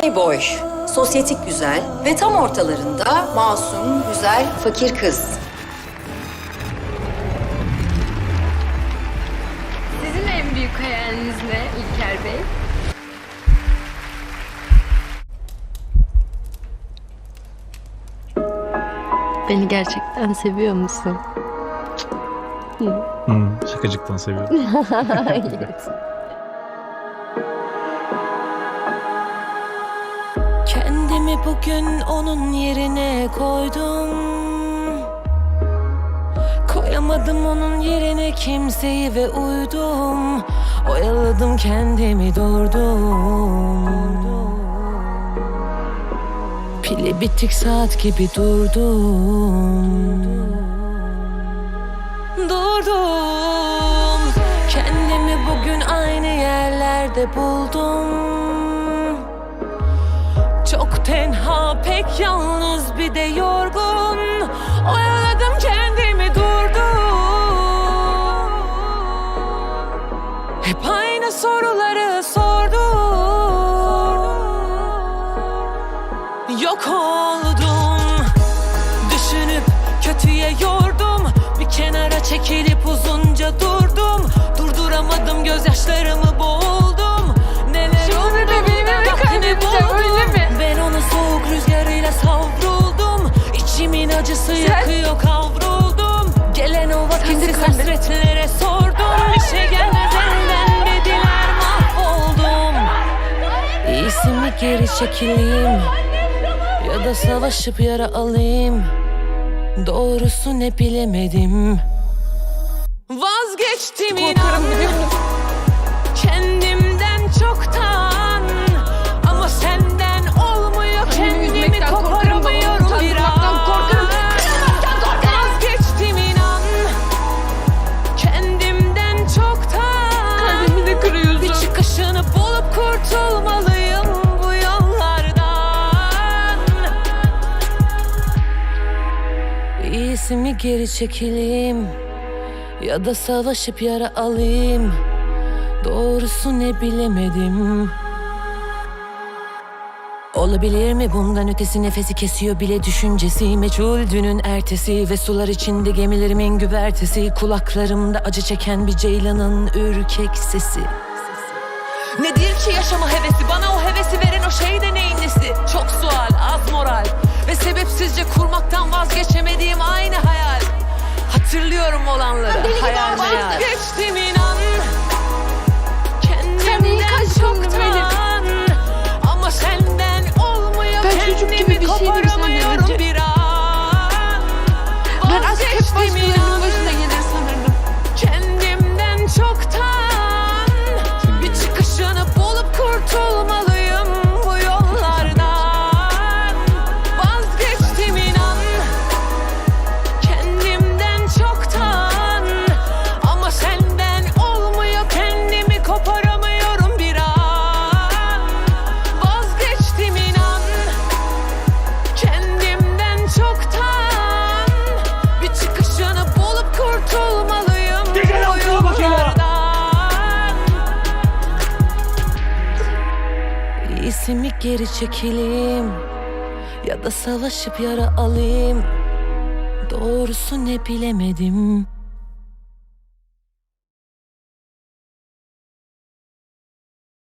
playboy, sosyetik güzel ve tam ortalarında masum, güzel, fakir kız. Sizin en büyük hayaliniz ne İlker Bey? Beni gerçekten seviyor musun? Hmm, şakacıktan seviyorum. evet. Kendimi bugün onun yerine koydum. Koyamadım onun yerine kimseyi ve uydum. Oyaladım kendimi durdum. Pili bitik saat gibi durdum. Durdum. Kendimi bugün aynı yerlerde buldum pek yalnız bir de yorgun. Oyaladım kendimi durdum. Hep aynı soruları sordum. Yok oldum. Düşünüp kötüye yordum. Bir kenara çekilip İyisi mi geri çekileyim. Ya da savaşıp yara alayım. Doğrusu ne bilemedim. Vazgeçtim inan. Kendimden İyisi mi geri çekileyim? Ya da savaşıp yara alayım? Doğrusu ne bilemedim. Olabilir mi bundan ötesi? Nefesi kesiyor bile düşüncesi. Meçhul dünün ertesi ve sular içinde gemilerimin güvertesi. Kulaklarımda acı çeken bir ceylanın ürkek sesi. Nedir ki yaşama hevesi? Bana o hevesi veren o şey de neyin nesi? Çok sual az moral ve sebepsizce kurmaktan vazgeçemediğim aynı hayal. Hatırlıyorum olanları Deli gibi hayal ağzını meyal. Geçtim inan Kendimden çoktan Ama senden olmuyor Ben çocuk gibi Kendimi bir senden koparamıyorum bir an. Ben aşk hep Vazgeçtim İyisi geri çekileyim? Ya da savaşıp yara alayım? Doğrusu ne bilemedim